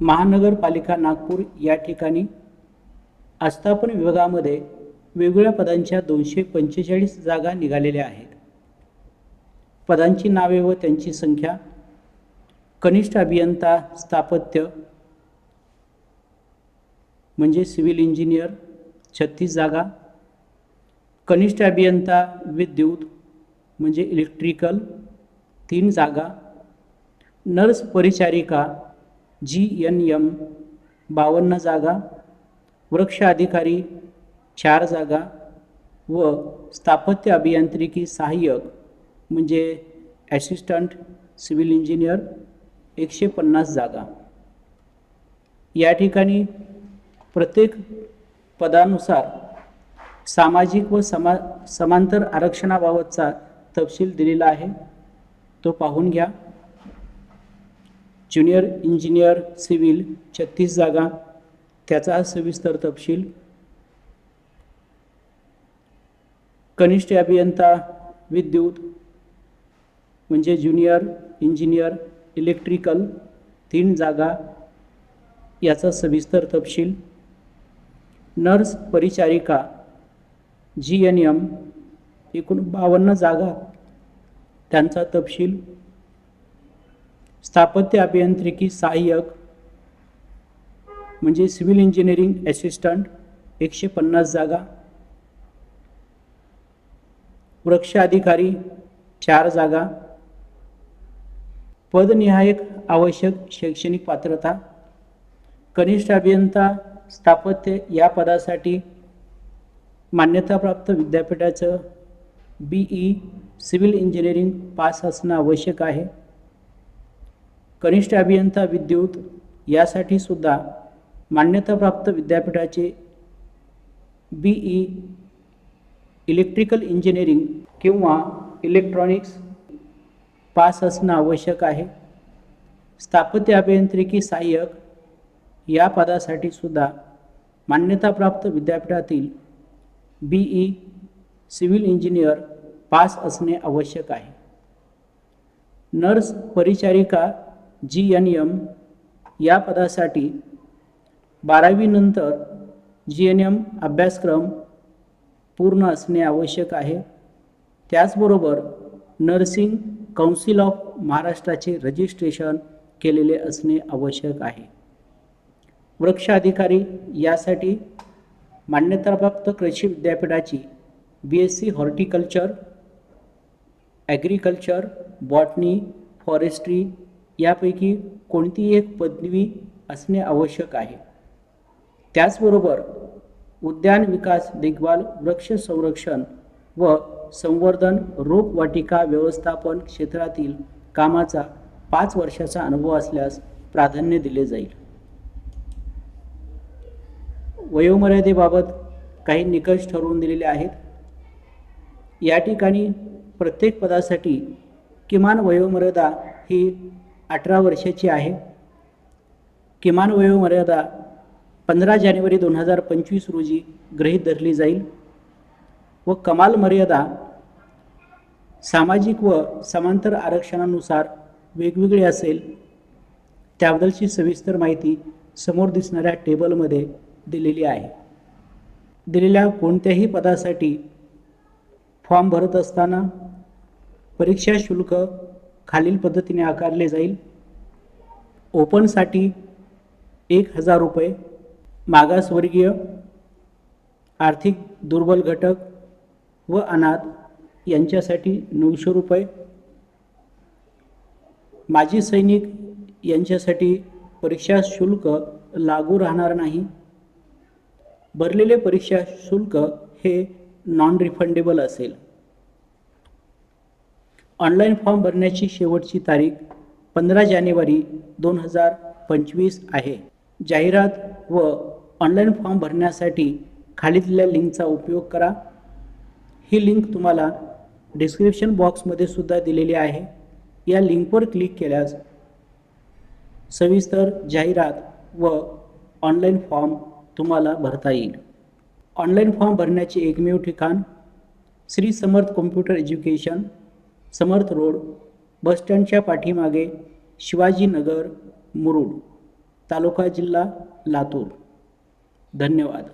महानगरपालिका नागपूर या ठिकाणी आस्थापन विभागामध्ये वेगवेगळ्या पदांच्या दोनशे पंचेचाळीस जागा निघालेल्या आहेत. पदांची नावे व त्यांची संख्या कनिष्ठ अभियंता स्थापत्य म्हणजे सिव्हिल इंजिनियर छत्तीस जागा कनिष्ठ अभियंता विद्युत म्हणजे इलेक्ट्रिकल तीन जागा नर्स परिचारिका जी एन एम बावन्न जागा वृक्ष अधिकारी चार जागा व स्थापत्य अभियांत्रिकी सहाय्यक म्हणजे ॲसिस्टंट सिव्हिल इंजिनियर एकशे पन्नास जागा. या ठिकाणी प्रत्येक पदानुसार सामाजिक व समा समांतर आरक्षणाबाबतचा तपशील दिलेला आहे. तो पाहून घ्या. ज्युनियर इंजिनियर सिव्हिल छत्तीस जागा त्याचा सविस्तर तपशील. कनिष्ठ अभियंता विद्युत म्हणजे ज्युनियर इंजिनियर इलेक्ट्रिकल तीन जागा याचा सविस्तर तपशील. नर्स परिचारिका जी एन एम एकूण बावन्न जागा त्यांचा तपशील. स्थापत्य अभियांत्रिकी सहाय्यक म्हणजे सिव्हिल इंजिनिअरिंग ॲसिस्टंट एकशे पन्नास जागा. वृक्ष अधिकारी चार जागा. पदनिहायक आवश्यक शैक्षणिक पात्रता. कनिष्ठ अभियंता स्थापत्य या पदासाठी मान्यताप्राप्त विद्यापीठाचं B E civil engineering pass असणं आवश्यक आहे. कनिष्ठ अभियंता विद्युत यासाठी सुद्धा मान्यताप्राप्त विद्यापीठाचे बी ई इलेक्ट्रिकल इंजिनिअरिंग किंवा इलेक्ट्रॉनिक्स पास असणं आवश्यक आहे. स्थापत्य अभियांत्रिकी सहाय्यक या पदासाठी सुद्धा मान्यताप्राप्त विद्यापीठातील B E civil engineer pass असणे आवश्यक आहे. नर्स परिचारिका जी एन एम या पदासाठी बारावीनंतर जी एन एम अभ्यासक्रम पूर्ण असणे आवश्यक आहे. त्याचबरोबर नर्सिंग काउन्सिल ऑफ महाराष्ट्राचे रजिस्ट्रेशन केलेले असणे आवश्यक आहे. वृक्ष अधिकारी यासाठी मान्यताप्राप्त कृषी विद्यापीठाची B S C horticulture agriculture botany forestry यापैकी कोणतीही एक पदवी असणे आवश्यक आहे? त्याचबरोबर उद्यान विकास देखभाल वृक्ष संरक्षण व संवर्धन रोपवाटिका व्यवस्थापन क्षेत्रातील कामाचा पाच वर्षाचा अनुभव असल्यास प्राधान्य दिले जाईल. वयोमर्यादेबाबत काही निकष ठरवून दिलेले आहेत. या ठिकाणी प्रत्येक पदासाठी किमान वयोमर्यादा ही अठरा वर्षाची आहे. किमान वयोमर्यादा पंधरा जानेवारी दोन हजार पंचवीस रोजी गृहीत धरली जाईल व कमाल मर्यादा सामाजिक व समांतर आरक्षणानुसार वेगवेगळी असेल त्याबद्दलची सविस्तर माहिती समोर दिसणाऱ्या टेबलमध्ये दिलेली आहे. दिलेल्या कोणत्याही पदासाठी फॉर्म भरत असताना परीक्षा शुल्क खालील पद्धतीने आकारले जाईल. ओपनसाठी एक हजार रुपये. मागासवर्गीय आर्थिक दुर्बल घटक व अनाथ यांच्यासाठी नऊशे रुपये. माजी सैनिक यांच्यासाठी परीक्षा शुल्क लागू राहणार नाही. भरलेले परीक्षा शुल्क हे नॉन रिफंडेबल असेल. ऑनलाईन फॉर्म भरण्याची शेवटची तारीख पंधरा जानेवारी दोन हजार पंचवीस आहे. जाहिरात व ऑनलाईन फॉर्म भरण्यासाठी खाली दिलेल्या लिंकचा उपयोग करा. ही लिंक तुम्हाला डिस्क्रिप्शन बॉक्समध्ये सुद्धा दिलेली आहे. या लिंकवर क्लिक केल्यास सविस्तर जाहिरात व ऑनलाईन फॉर्म तुम्हाला भरता येईल. ऑनलाईन फॉर्म भरण्याचे एकमेव ठिकाण Shri Samarth computer education Samarth road बसस्टँडच्या पाठीमागे शिवाजीनगर मुरुड तालुका जिल्हा लातूर. धन्यवाद.